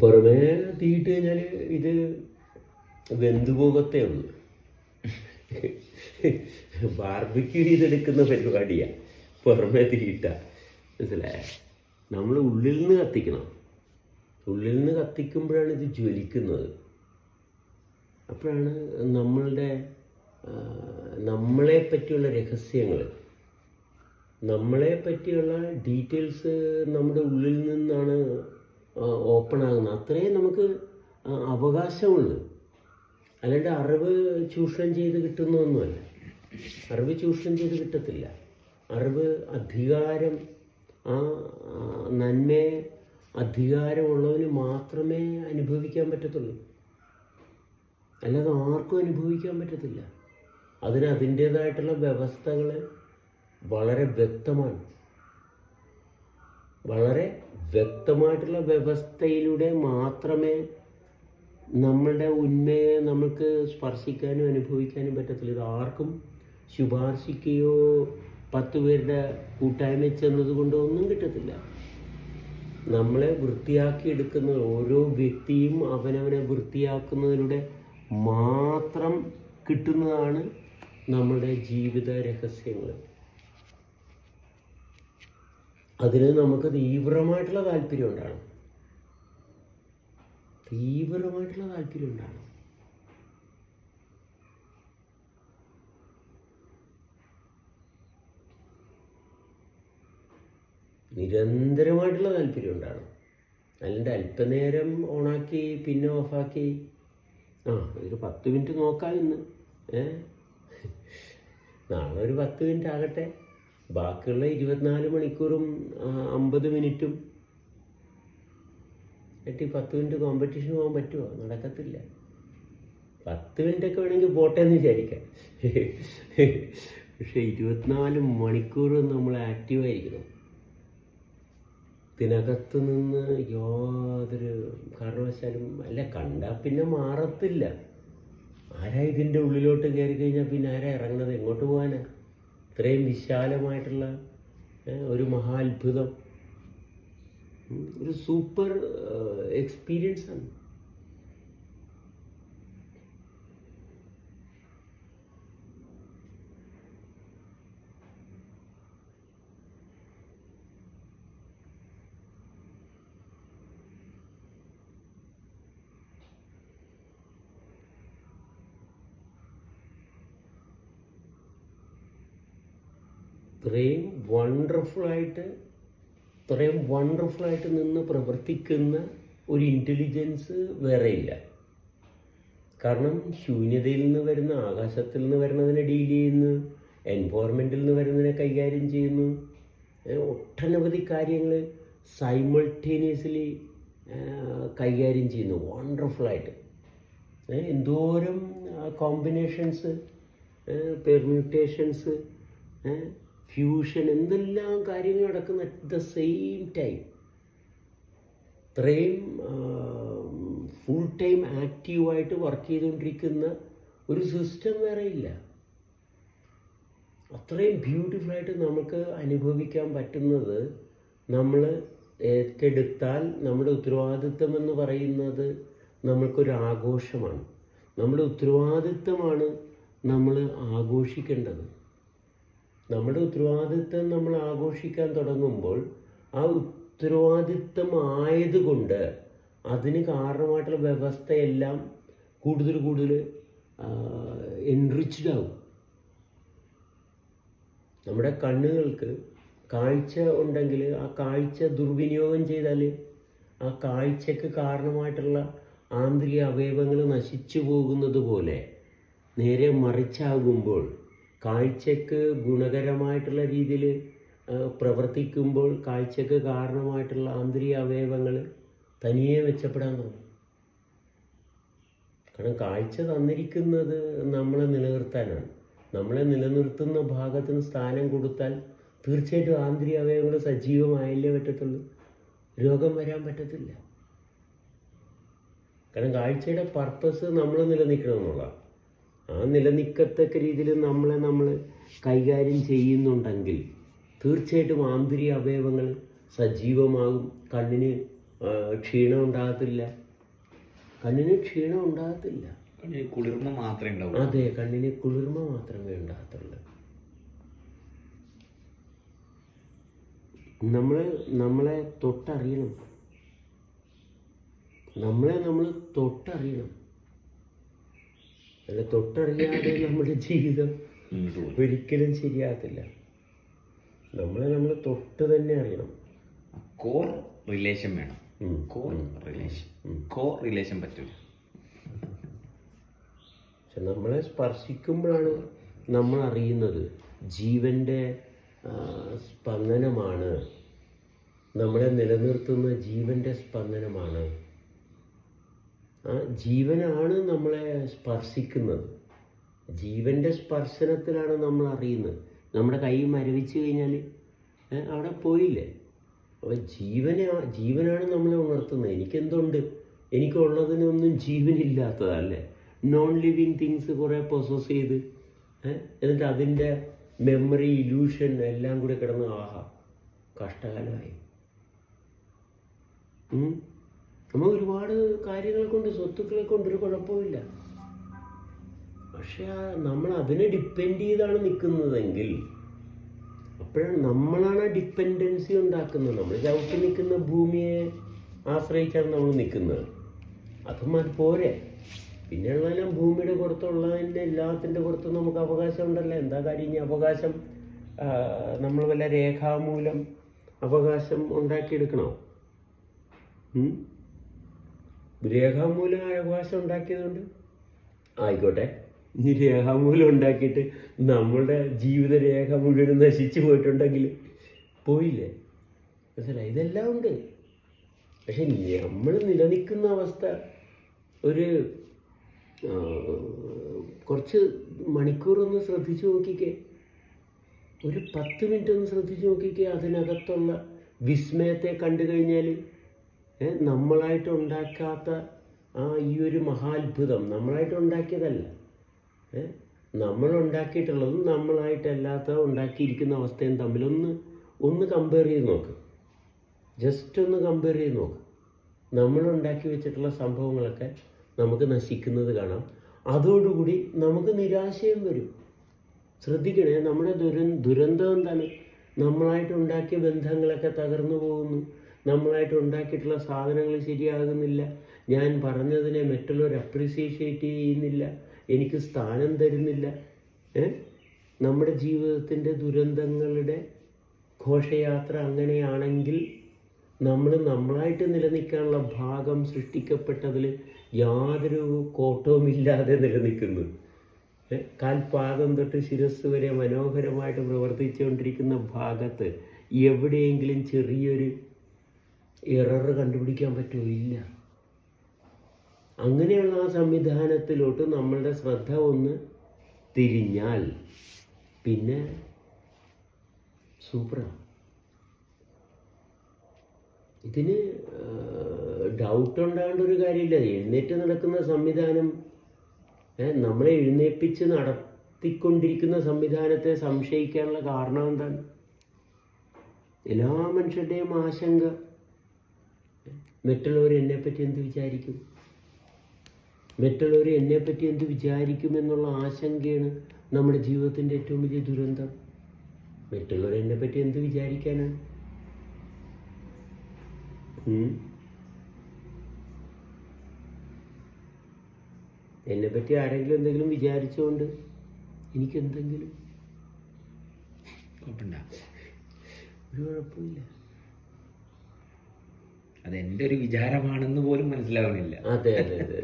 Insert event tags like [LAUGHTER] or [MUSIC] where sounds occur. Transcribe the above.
പുറമേ തീയിട്ട് കഴിഞ്ഞാൽ ഇത് വെന്തു പോകത്തേ ഉള്ളൂ. ബാർബിക്യൂ ചെയ്തെടുക്കുന്ന പരിപാടിയാണ് പുറമേ തീയിട്ട. മനസ്സിലായ? നമ്മൾ ഉള്ളിൽ നിന്ന് കത്തിക്കണം. ഉള്ളിൽ നിന്ന് കത്തിക്കുമ്പോഴാണ് ഇത് ജ്വലിക്കുന്നത്. അപ്പോഴാണ് നമ്മളുടെ നമ്മളെ പറ്റിയുള്ള രഹസ്യങ്ങൾ നമ്മളെ പറ്റിയുള്ള ഡീറ്റെയിൽസ് നമ്മുടെ ഉള്ളിൽ നിന്നാണ് ഓപ്പൺ ആകുന്നത്. അത്രയും നമുക്ക് അവകാശമുള്ളൂ അല്ലാണ്ട് അറിവ് ചൂഷണം ചെയ്ത് കിട്ടുന്നൊന്നുമല്ല അറിവ് ചൂഷണം ചെയ്ത് കിട്ടത്തില്ല. അറിവ് അധികാരം ആ നന്മയെ അധികാരമുള്ളവന് മാത്രമേ അനുഭവിക്കാൻ പറ്റത്തുള്ളൂ. അല്ലാതെ ആർക്കും അനുഭവിക്കാൻ പറ്റത്തില്ല. അതിന് അതിന്റേതായിട്ടുള്ള വ്യവസ്ഥകൾ വളരെ വ്യക്തമാണ്. വളരെ വ്യക്തമായിട്ടുള്ള വ്യവസ്ഥയിലൂടെ മാത്രമേ നമ്മളുടെ ഉന്മയെ നമുക്ക് സ്പർശിക്കാനും അനുഭവിക്കാനും പറ്റത്തില്ല ആർക്കും ശുപാർശിക്കുകയോ പത്ത് പേരുടെ കൂട്ടായ്മ ചെന്നത് കൊണ്ടോ ഒന്നും കിട്ടത്തില്ല. നമ്മളെ വൃത്തിയാക്കി എടുക്കുന്ന ഓരോ വ്യക്തിയും അവനവനെ വൃത്തിയാക്കുന്നതിലൂടെ മാത്രം കിട്ടുന്നതാണ് നമ്മുടെ ജീവിത രഹസ്യങ്ങൾ. അതിന് നമുക്ക് തീവ്രമായിട്ടുള്ള താല്പര്യം ഉണ്ടാകണം. തീവ്രമായിട്ടുള്ള താല്പര്യം ഉണ്ടാകണം. നിരന്തരമായിട്ടുള്ള താല്പര്യം ഉണ്ടാകണം. അല്ലാണ്ട് അല്പനേരം ഓണാക്കി പിന്നെ ഓഫാക്കി. ആ ഒരു പത്ത് മിനിറ്റ് നോക്കാം ഇന്ന്. ഏ? നാളെ ഒരു പത്ത് മിനിറ്റ് ആകട്ടെ. ബാക്കിയുള്ള ഇരുപത്തിനാല് മണിക്കൂറും അമ്പത് മിനിറ്റും. എട്ടി പത്ത് മിനിറ്റ് കോമ്പറ്റീഷൻ പോകാൻ പറ്റുമോ നടക്കത്തില്ല. പത്ത് മിനിറ്റൊക്കെ വേണമെങ്കിൽ പോട്ടെ എന്ന് വിചാരിക്കാം. പക്ഷെ ഇരുപത്തിനാല് മണിക്കൂർ നമ്മൾ ആക്റ്റീവായിരിക്കണം ഇതിനകത്ത് നിന്ന് യാതൊരു കാരണവശാലും അല്ല കണ്ടാൽ പിന്നെ മാറത്തില്ല. ആരാ ഇതിന്റെ ഉള്ളിലോട്ട് കയറി കഴിഞ്ഞാൽ പിന്നെ ആരാ ഇറങ്ങുന്നത്? എങ്ങോട്ട് പോകാനാ ഇത്രയും വിശാലമായിട്ടുള്ള ഒരു മഹാത്ഭുതം. ഒരു സൂപ്പർ എക്സ്പീരിയൻസ് ഇത്രയും വണ്ടർഫുള്ളായിട്ട് ഇത്രയും വണ്ടർഫുള്ളായിട്ട് നിന്ന് പ്രവർത്തിക്കുന്ന ഒരു ഇന്റലിജൻസ് വേറെയില്ല കാരണം ശൂന്യതയിൽ നിന്ന് വരുന്ന ആകാശത്തിൽ നിന്ന് വരുന്നതിനെ ഡീൽ ചെയ്യുന്നു എൻവോൺമെന്റിൽ നിന്ന് വരുന്നതിനെ കൈകാര്യം ചെയ്യുന്നു ഒട്ടനവധി കാര്യങ്ങൾ സൈമൾട്ടേനിയസ്ലി കൈകാര്യം ചെയ്യുന്നു വണ്ടർഫുള്ളായിട്ട് എന്തോരം കോമ്പിനേഷൻസ് പെർമ്യൂട്ടേഷൻസ് ഫ്യൂഷൻ എന്തെല്ലാം കാര്യങ്ങൾ നടക്കുന്ന അറ്റ് ദ സെയിം ടൈം ഇത്രയും ഫുൾ ടൈം ആക്റ്റീവായിട്ട് വർക്ക് ചെയ്തുകൊണ്ടിരിക്കുന്ന ഒരു സിസ്റ്റം വേറെ ഇല്ല. അത്രയും ബ്യൂട്ടിഫുള്ളായിട്ട് നമുക്ക് അനുഭവിക്കാൻ പറ്റുന്നത് നമ്മൾ ഏറ്റെടുത്താൽ നമ്മുടെ ഉത്തരവാദിത്വം എന്ന് പറയുന്നത് നമ്മൾക്കൊരു ആഘോഷമാണ്. നമ്മുടെ ഉത്തരവാദിത്വമാണ് നമ്മൾ ആഘോഷിക്കേണ്ടത്. നമ്മുടെ ഉത്തരവാദിത്വം നമ്മൾ ആഘോഷിക്കാൻ തുടങ്ങുമ്പോൾ ആ ഉത്തരവാദിത്വം ആയതുകൊണ്ട് അതിന് കാരണമായിട്ടുള്ള വ്യവസ്ഥയെല്ലാം കൂടുതൽ കൂടുതൽ എൻറിച്ച്ഡ് ആവും. നമ്മുടെ കണ്ണുകൾക്ക് കാഴ്ച ഉണ്ടെങ്കിൽ ആ കാഴ്ച ദുർവിനിയോഗം ചെയ്താൽ ആ കാഴ്ചക്ക് കാരണമായിട്ടുള്ള ആന്തരിക അവയവങ്ങൾ നശിച്ചു പോകുന്നത് പോലെ നേരെ മറിച്ചാകുമ്പോൾ കാഴ്ചക്ക് ഗുണകരമായിട്ടുള്ള രീതിയിൽ പ്രവർത്തിക്കുമ്പോൾ കാഴ്ചക്ക് കാരണമായിട്ടുള്ള ആന്തരിക അവയവങ്ങൾ തനിയെ മെച്ചപ്പെടാൻ തുടങ്ങും. കാരണം കാഴ്ച തന്നിരിക്കുന്നത് നമ്മളെ നിലനിർത്താനാണ്. നമ്മളെ നിലനിർത്തുന്ന ഭാഗത്തിന് സ്ഥാനം കൊടുത്താൽ തീർച്ചയായിട്ടും ആന്തരിക അവയവങ്ങൾ സജീവമായല്ലേ പറ്റത്തുള്ളൂ. രോഗം വരാൻ പറ്റത്തില്ല. കാരണം കാഴ്ചയുടെ പർപ്പസ് നമ്മൾ നിലനിൽക്കണം എന്നുള്ളതാണ് ആ നിലനിൽക്കത്തക്ക രീതിയിൽ നമ്മളെ നമ്മൾ കൈകാര്യം ചെയ്യുന്നുണ്ടെങ്കിൽ തീർച്ചയായിട്ടും ആന്തരിക അവയവങ്ങൾ സജീവമാകും. കണ്ണിന് ക്ഷീണം ഉണ്ടാകത്തില്ല. കണ്ണിന് ക്ഷീണം ഉണ്ടാകത്തില്ല. കണ്ണിന് കുളിർമ മാത്രമേ ഉണ്ടാവും അതെ കണ്ണിന് കുളിർമ മാത്രമേ ഉണ്ടാകത്തുള്ളൂ. നമ്മൾ നമ്മളെ തൊട്ടറിയണം. നമ്മളെ നമ്മൾ തൊട്ടറിയണം. അല്ല തൊട്ടറിയാതെ [COUGHS] നമ്മുടെ ജീവിതം. ഒരിക്കലും ശരിയാകത്തില്ല. നമ്മളെ നമ്മൾ തൊട്ട് തന്നെ അറിയണം. കോർ റിലേഷൻ വേണം. കോർ റിലേഷൻ കോർ റിലേഷൻ പറ്റൂല. പക്ഷെ നമ്മളെ സ്പർശിക്കുമ്പോഴാണ് നമ്മൾ അറിയുന്നത് ജീവന്റെ സ്പന്ദനമാണ്. നമ്മളെ നിലനിർത്തുന്ന ജീവന്റെ സ്പന്ദനമാണ്. ആ ജീവനാണ് നമ്മളെ സ്പർശിക്കുന്നത്. ജീവന്റെ സ്പർശനത്തിലാണ് നമ്മൾ അറിയുന്നത്. നമ്മുടെ കൈ മരവിച്ച് കഴിഞ്ഞാൽ അവിടെ പോയില്ലേ? അപ്പോൾ ജീവനെ ജീവനാണ് നമ്മളെ ഉണർത്തുന്നത്. എനിക്കെന്തുണ്ട്? എനിക്കുള്ളതിനൊന്നും ജീവനില്ലാത്തതല്ലേ? നോൺ ലിവിങ് തിങ്സ് കുറേ പ്രൊസസ് ചെയ്ത് എന്നിട്ട് അതിന്റെ മെമ്മറി ഇല്യൂഷൻ എല്ലാം കൂടി കിടന്ന് ആഹാ കഷ്ടകാലമായി. നമ്മൾ ഒരുപാട് കാര്യങ്ങൾ കൊണ്ട് സ്വത്തുക്കളെ കൊണ്ട് ഒരു കുഴപ്പമില്ല. പക്ഷെ നമ്മൾ അതിനെ ഡിപ്പെൻഡ് ചെയ്താണ് നിൽക്കുന്നതെങ്കിൽ അപ്പോഴാണ് നമ്മളാണ് ആ ഡിപ്പെൻഡൻസി ഉണ്ടാക്കുന്നത്. നമ്മൾ ചവിട്ടി നിൽക്കുന്ന ഭൂമിയെ ആശ്രയിച്ചാണ് നമ്മൾ നിൽക്കുന്നത്. അതും അത് പോരെ. പിന്നെയുള്ളതെല്ലാം ഭൂമിയുടെ പുറത്തുള്ളതിന്റെ എല്ലാത്തിന്റെ പുറത്ത് നമുക്ക് അവകാശം ഉണ്ടല്ലോ എന്താ കാര്യം? ഈ അവകാശം നമ്മൾ വല്ല രേഖാമൂലം അവകാശം ഉണ്ടാക്കിയെടുക്കണോ? രേഖാമൂലം അവകാശം ഉണ്ടാക്കിയതുകൊണ്ട് ആയിക്കോട്ടെ. ഇനി രേഖാമൂലം ഉണ്ടാക്കിയിട്ട് നമ്മളുടെ ജീവിത രേഖ മുഴുവൻ നശിച്ചു പോയിട്ടുണ്ടെങ്കിൽ പോയില്ലേ? മനസ്സിലായി? ഇതെല്ലാം ഉണ്ട്. പക്ഷെ നമ്മൾ നിലനിൽക്കുന്ന അവസ്ഥ ഒരു കുറച്ച് മണിക്കൂറൊന്ന് ശ്രദ്ധിച്ചു നോക്കിക്കേ. ഒരു പത്ത് മിനിറ്റ് ഒന്ന് ശ്രദ്ധിച്ചു നോക്കിക്കേ അതിനകത്തുള്ള വിസ്മയത്തെ കണ്ടു കഴിഞ്ഞാൽ നമ്മളായിട്ട് ഉണ്ടാക്കാത്ത ആ ഈ ഒരു മഹാത്ഭുതം നമ്മളായിട്ട് ഉണ്ടാക്കിയതല്ല. നമ്മൾ ഉണ്ടാക്കിയിട്ടുള്ളതും നമ്മളായിട്ടല്ലാത്ത ഉണ്ടാക്കിയിരിക്കുന്ന അവസ്ഥയും തമ്മിലൊന്ന് ഒന്ന് കമ്പയർ ചെയ്ത് നോക്ക്. ജസ്റ്റ് ഒന്ന് കമ്പയർ ചെയ്ത് നോക്ക്. നമ്മൾ ഉണ്ടാക്കി വെച്ചിട്ടുള്ള സംഭവങ്ങളൊക്കെ നമുക്ക് നശിക്കുന്നത് കാണാം. അതോടുകൂടി നമുക്ക് നിരാശയും വരും. ശ്രദ്ധിക്കണേ നമ്മുടെ ദുര ദുരന്തം എന്താണ്? നമ്മളായിട്ട് ഉണ്ടാക്കിയ ബന്ധങ്ങളൊക്കെ തകർന്നു പോകുന്നു. നമ്മളായിട്ട് ഉണ്ടാക്കിയിട്ടുള്ള സാധനങ്ങൾ ശരിയാകുന്നില്ല. ഞാൻ പറഞ്ഞതിനെ മറ്റുള്ളവർ അപ്രീസിയേറ്റ് ചെയ്യുന്നില്ല. എനിക്ക് സ്ഥാനം തരുന്നില്ല. നമ്മുടെ ജീവിതത്തിന്റെ ദുരന്തങ്ങളുടെ ഘോഷയാത്ര അങ്ങനെയാണെങ്കിൽ നമ്മൾ നമ്മളായിട്ട് നിലനിൽക്കാനുള്ള ഭാഗം സൃഷ്ടിക്കപ്പെട്ടതിൽ യാതൊരു കോട്ടവുമില്ലാതെ നിലനിൽക്കുന്നു. കാൽപാദം തൊട്ട് ശിരസ് വരെ മനോഹരമായിട്ട് പ്രവർത്തിച്ചുകൊണ്ടിരിക്കുന്ന ഭാഗത്ത് എവിടെയെങ്കിലും ചെറിയൊരു എറർ കണ്ടുപിടിക്കാൻ പറ്റുമോ? ഇല്ല. അങ്ങനെയുള്ള ആ സംവിധാനത്തിലോട്ട് നമ്മളുടെ ശ്രദ്ധ ഒന്ന് തിരിഞ്ഞാൽ പിന്നെ സൂപ്പറാണ് ഇതിന് ഡൗട്ട് ഉണ്ടാകേണ്ട ഒരു കാര്യമില്ല. എഴുന്നേറ്റ് നടക്കുന്ന സംവിധാനം നമ്മളെ എഴുന്നേൽപ്പിച്ച് നടത്തിക്കൊണ്ടിരിക്കുന്ന സംവിധാനത്തെ സംശയിക്കാനുള്ള കാരണം എന്താണ്? എല്ലാ മനുഷ്യരുടെയും ആശങ്ക മറ്റുള്ളവർ എന്നെപ്പറ്റി എന്ത് വിചാരിക്കും? മറ്റുള്ളവർ എന്നെപ്പറ്റി എന്ത് വിചാരിക്കും എന്നുള്ള ആശങ്കയാണ് നമ്മുടെ ജീവിതത്തിന്റെ ഏറ്റവും വലിയ ദുരന്തം. മറ്റുള്ളവർ എന്നെപ്പറ്റി എന്ത് വിചാരിക്കാനാണ് എന്നെ എന്നെപ്പറ്റി ആരെങ്കിലും എന്തെങ്കിലും വിചാരിച്ചുകൊണ്ട് എനിക്കെന്തെങ്കിലും? കുഴപ്പമില്ല. ഒരു കുഴപ്പമില്ല അത് എന്റെ ഒരു വിചാരമാണെന്ന് പോലും മനസ്സിലാവണില്ല അതെ അതെ അതെ.